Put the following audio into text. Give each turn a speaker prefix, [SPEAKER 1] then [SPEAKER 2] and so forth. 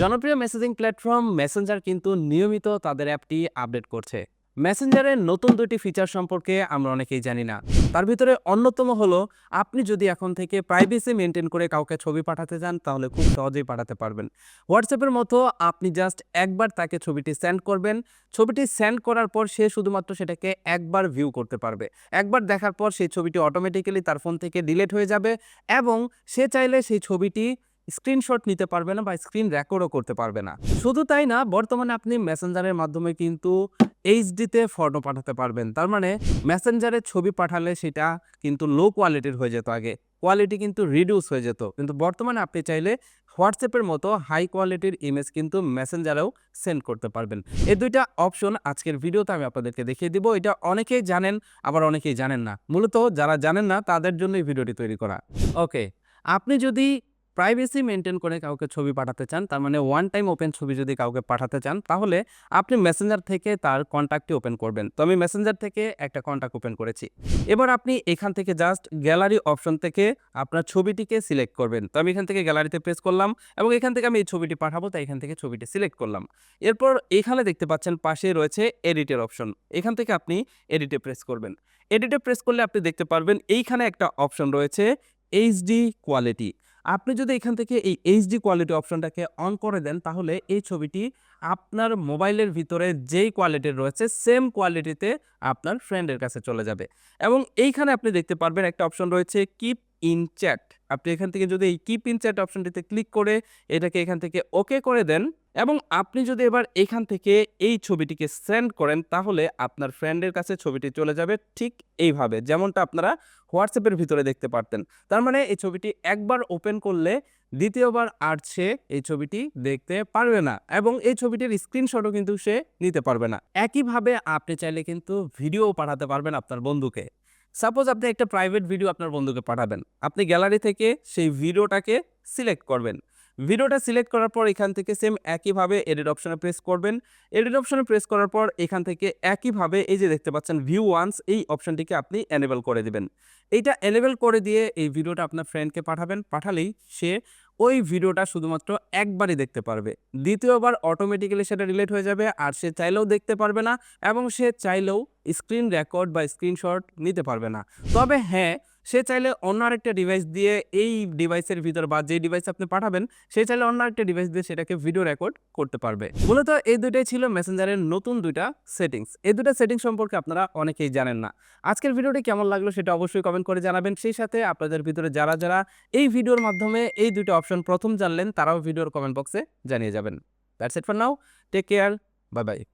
[SPEAKER 1] জনপ্রিয় messaging platform Messenger কিন্তু নিয়মিত তাদের অ্যাপটি আপডেট করছে। মেসেঞ্জারের নতুন দুটি ফিচার সম্পর্কে আমরা অনেকেই জানি না। তার ভিতরে অন্যতম হলো, আপনি যদি এখন থেকে প্রাইভেসি মেনটেন করে কাউকে ছবি পাঠাতে চান, তাহলে খুব সহজেই পাঠাতে পারবেন। হোয়াটসঅ্যাপের মতো আপনি জাস্ট একবার তাকে ছবিটি সেন্ড করবেন। ছবিটি সেন্ড করার পর সে শুধুমাত্র সেটাকে একবার ভিউ করতে পারবে। একবার দেখার পর সেই ছবিটি অটোমেটিক্যালি তার ফোন থেকে ডিলেট হয়ে যাবে এবং সে চাইলে সেই ছবিটি স্ক্রিনশট নিতে পারবে না বা স্ক্রিন রেকর্ডও করতে পারবে না। শুধু তাই না, বর্তমানে আপনি মেসেঞ্জারের মাধ্যমে কিন্তু এইচডিতে ফটো পাঠাতে পারবেন। তার মানে মেসেঞ্জারে ছবি পাঠালে সেটা কিন্তু লো কোয়ালিটির হয়ে যেত আগে। কোয়ালিটি কিন্তু রিডিউস হয়ে যেত। কিন্তু বর্তমানে আপনি চাইলে হোয়াটসঅ্যাপের মতো হাই কোয়ালিটির ইমেজ কিন্তু মেসেঞ্জারেও সেন্ড করতে পারবেন। এই দুইটা অপশন আজকের ভিডিওতে আমি আপনাদেরকে দেখিয়ে দিব। এটা অনেকেই জানেন, আবার অনেকেই জানেন না। মূলত যারা জানেন না, তাদের জন্য এই ভিডিওটি তৈরি করা। ওকে আপনি যদি প্রাইভেসি মেনটেন করে কাউকে ছবি পাঠাতে চান, তার মানে ওয়ান টাইম ওপেন ছবি যদি কাউকে পাঠাতে চান, তাহলে আপনি মেসেঞ্জার থেকে তার কন্ট্যাক্টটি ওপেন করবেন। তো আমি মেসেঞ্জার থেকে একটা কন্ট্যাক্ট ওপেন করেছি। এবার আপনি এখান থেকে জাস্ট গ্যালারি অপশন থেকে আপনার ছবিটিকে সিলেক্ট করবেন। তো আমি এখান থেকে গ্যালারিতে প্রেস করলাম এবং এখান থেকে আমি এই ছবিটি পাঠাবো, তাই এখান থেকে ছবিটি সিলেক্ট করলাম। এরপর এখানে দেখতে পাচ্ছেন পাশে রয়েছে এডিটের অপশন এখান থেকে আপনি এডিটে প্রেস করবেন। এডিটে প্রেস করলে আপনি দেখতে পারবেন এইখানে একটা অপশন রয়েছে এইচডি কোয়ালিটি আপনি যদি এখান থেকে এই এইচডি কোয়ালিটি অপশনটাকে অন করে দেন তাহলে এই ছবিটি আপনার মোবাইলের ভিতরে যেই কোয়ালিটির রয়েছে, সেম কোয়ালিটিতে আপনার ফ্রেন্ডের কাছে চলে যাবে। এবং এইখানে আপনি দেখতে পারবেন একটা অপশন রয়েছে কিপ ইন চ্যাট আপনি এখান থেকে যদি এই কিপ ইন চ্যাট অপশনটিতে ক্লিক করে এটাকে এখান থেকে ওকে করে দেন এবং আপনি যদি এবার এখান থেকে এই ছবিটিকে সেন্ড করেন, তাহলে আপনার ফ্রেন্ডের কাছে ছবিটি চলে যাবে ঠিক এইভাবে, যেমনটা আপনারা হোয়াটসঅ্যাপের ভিতরে দেখতে পারতেন। তার মানে এই ছবিটি একবার ওপেন করলে দ্বিতীয়বার আর সে এই ছবিটি দেখতে পারবে না এবং এই ছবিটির স্ক্রিনশটও কিন্তু সে নিতে পারবে না। একইভাবে আপনি চাইলে কিন্তু ভিডিও পাঠাতে পারবেন আপনার বন্ধুকে। সাপোজ আপনি একটা প্রাইভেট ভিডিও আপনার বন্ধুকে পাঠাবেন। আপনি গ্যালারি থেকে সেই ভিডিওটাকে সিলেক্ট করবেন। ভিডিওটা সিলেক্ট করার পর এখান থেকে সেম একইভাবে এডিট অপশনে প্রেস করবেন। এডিট অপশনে প্রেস করার পর এখান থেকে একইভাবে এই যে দেখতে পাচ্ছেন ভিউ ওয়ান্স এই অপশনটিকে আপনি এনেবল করে দিবেন। এইটা এনেবল করে দিয়ে এই ভিডিওটা আপনার ফ্রেন্ডকে পাঠাবেন। পাঠালেই সে ওই ভিডিওটা শুধুমাত্র একবারই দেখতে পারবে। দ্বিতীয়বার অটোমেটিক্যালি সেটা রিলেট হয়ে যাবে আর সে চাইলেও দেখতে পারবে না এবং সে চাইলেও স্ক্রিন রেকর্ড বা স্ক্রিনশট নিতে পারবে না। তবে হ্যাঁ সে চাইলে অন্য আরেকটা ডিভাইস দিয়ে এই ডিভাইসের ভিতর বা যে ডিভাইস আপনি পাঠাবেন, সে চাইলে অন্য আরেকটা ডিভাইস দিয়ে সেটাকে ভিডিও রেকর্ড করতে পারবে। মূলত এই দুইটাই ছিল মেসেঞ্জারের নতুন দুইটা সেটিংস এই দুইটা সেটিংস সম্পর্কে আপনারা অনেকেই জানেন না। আজকের ভিডিওটি কেমন লাগল সেটা অবশ্যই কমেন্ট করে জানাবেন। সেই সাথে আপনাদের ভিতরে যারা যারা এই ভিডিওর মাধ্যমে এই দুইটা অপশন প্রথম জানলেন, তারাও ভিডিওর কমেন্ট বক্সে জানিয়ে যাবেন। That's it for now take care bye bye